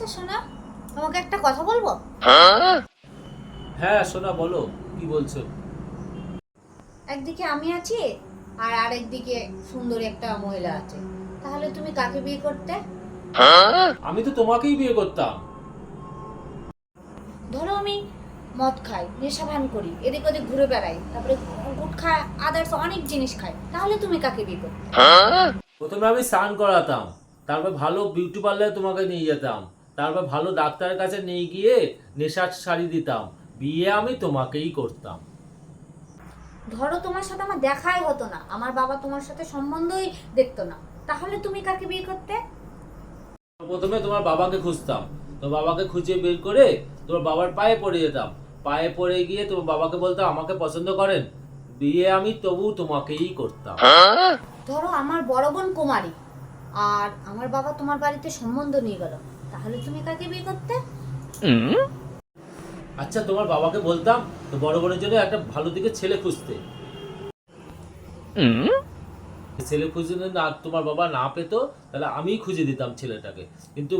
আচ্ছা শোনা তোমাকে একটা কথা বলব? হ্যাঁ সোনা বলো কি বলছো? একদিকে আমি আছি আর আরেকদিকে সুন্দর একটা মহিলা আছে। তাহলে তুমি কাকে বিয়ে করতে? আমি তো তোমাকেই বিয়ে করতাম। ধরো আমি মদ খাই নেশা ভান করি এদিক ওদিক ঘুরে বেড়াই তারপরে গুটখা আদার্স অনেক জিনিস খাই তাহলে তুমি কাকে বিয়ে করতে? প্রথমে আমি স্নান করাতাম তারপর ভালো বিউটি পার্লারে তোমাকে নিয়ে যেতাম। তারপর ভালো ডাক্তারের কাছে নিয়ে গিয়ে নেশার শাড়ি দিতাম। বিয়ে আমি তোমাকেই করতাম। ধরো তোমার সাথে আমার দেখাই হতো না। আমার বাবা তোমার সাথে সম্বন্ধই দেখতো না। তাহলে তুমি কাকে বিয়ে করতে? প্রথমে তোমার বাবাকে খুঁজতাম। তোমার বাবাকে খুঁজে বের করে তোমার বাবার পায়ে পড়ে যেতাম। পায়ে পড়ে গিয়ে তোমার বাবাকে বলতাম আমাকে পছন্দ করেন? বিয়ে আমি তবু তোমাকেই করতাম। ধরো আমার বড় বোন কুমারী আর আমার বাবা তোমার বাড়িতে সম্বন্ধ নিয়ে গেল। তাহলে তুমি কাকে বিয়ে করতে? আচ্ছা তোমার বাবাকে বলতাম তো বড় বোনের জন্য একটা ভালো দিকে ছেলে খুঁজতে। ছেলে খুঁজে না তোমার বাবা না পেতো তাহলে আমিই খুঁজে দিতাম ছেলেটাকে। কিন্তু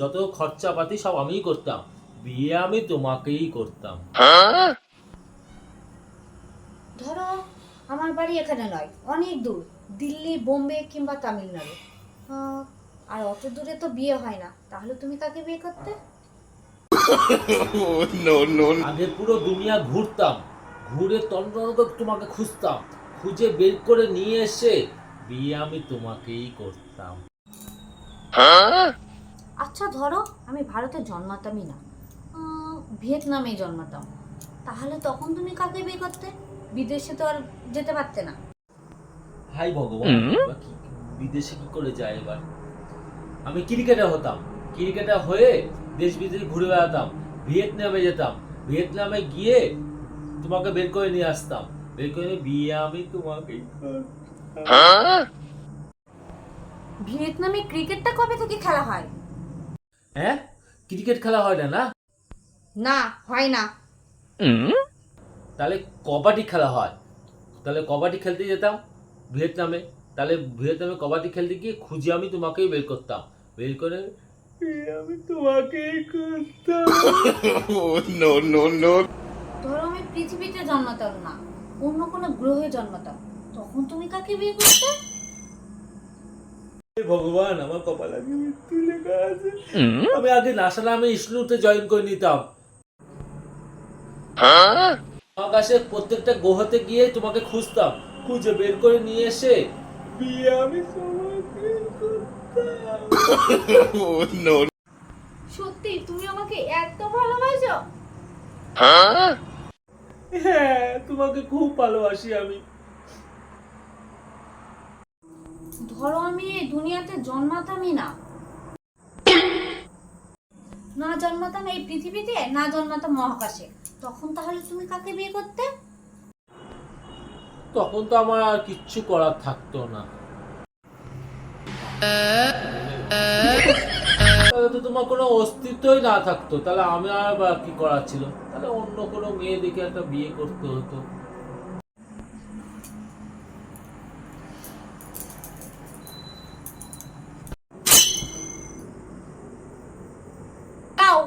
যত খরচাপাতি সব আমিই করতাম। বিয়ে আমি তোমাকেই করতাম। ধরো আমার বাড়ি এখানে নয় অনেক দূর দিল্লি বোম্বে কিংবা তামিলনাড়ু। আর অত দূরে তো বিয়ে হয় না। তাহলে তুমি কাকে বিয়ে করতে? আগে পুরো দুনিয়া ঘুরতাম। ঘুরে তন্ন তোমাকে খুঁজতাম। খুঁজে বের করে নিয়ে এসে বিয়ে আমি তোমাকেই করতাম। আচ্ছা ধরো আমি ভারতে জন্মাতামই না। আহ, ভিয়েতনামে জন্মাতাম। তাহলে তখন তুমি কাকে বিয়ে করতে? বিদেশে তো আর যেতে পারতে না। হাই ভগবান বিদেশে কি করে যায় এবার? আমি ক্রিকেটার হতাম। ক্রিকেটার হয়ে দেশ বিদেশ ঘুরে বেড়াতাম ভিয়েতনামে যেতাম। ভিয়েতনামে গিয়ে তোমাকে বের করে নিয়ে আসতাম। বের করে নিয়ে বিয়ে আমি তোমাকেই করতাম। ভিয়েতনামে ক্রিকেটটা কবে থেকে খেলা হয়? হ্যাঁ? ক্রিকেট খেলা হয় না না? না হয় না। তাহলে কবাডি খেলা হয়। তাহলে কবাডি খেলতে যেতাম ভিয়েতনামে। তাহলে ভিয়েতনামে কবাডি খেলতে গিয়ে খুঁজে আমি তোমাকেই বের করতাম। বের করে আমি তোমাকেই করতাম। ধরো আমি পৃথিবীতে জন্মাতাম না অন্য কোনো গ্রহে জন্মাতাম তখন তুমি কাকে বিয়ে করতে? ভগবান আমার কপালে আগে মৃত্যু লেখা আছে। আমি আগে নাসা নামে ইসলুতে জয়েন করে নিতাম। আকাশে প্রত্যেকটা গ্রহতে গিয়ে তোমাকে খুঁজতাম। খুঁজে বের করে নিয়ে এসে করতাম। সত্যি তুমি আমাকে এত ভালোবাসো? হ্যাঁ তোমাকে খুব ভালোবাসি আমি। ধরো আমি এই দুনিয়াতে জন্মাতামই না। না জন্মাতাম এই পৃথিবীতে না জন্মাতাম মহাকাশে। তখন তাহলে তুমি কাকে বিয়ে করতে? তখন তো আমার আর কিচ্ছু করার থাকতো না। তাহলে তো তোমার কোনো অস্তিত্বই না থাকতো। তাহলে আমি আর বা কি করার ছিল? তাহলে অন্য কোনো মেয়ে দেখে একটা বিয়ে করতে হতো।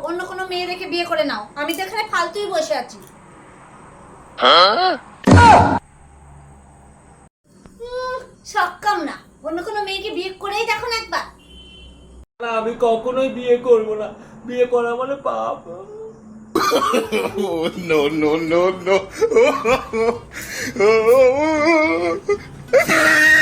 অন্য কোনো মেয়ে দেখে বিয়ে করে নাও। আমি তো এখানে ফালতুই বসে আছি। সক্ষম না। অন্য কোনো মেয়েকে বিয়ে করেই দেখুন একবার। না আমি কখনোই বিয়ে করব না। বিয়ে করা মানে পাপ। No no no no.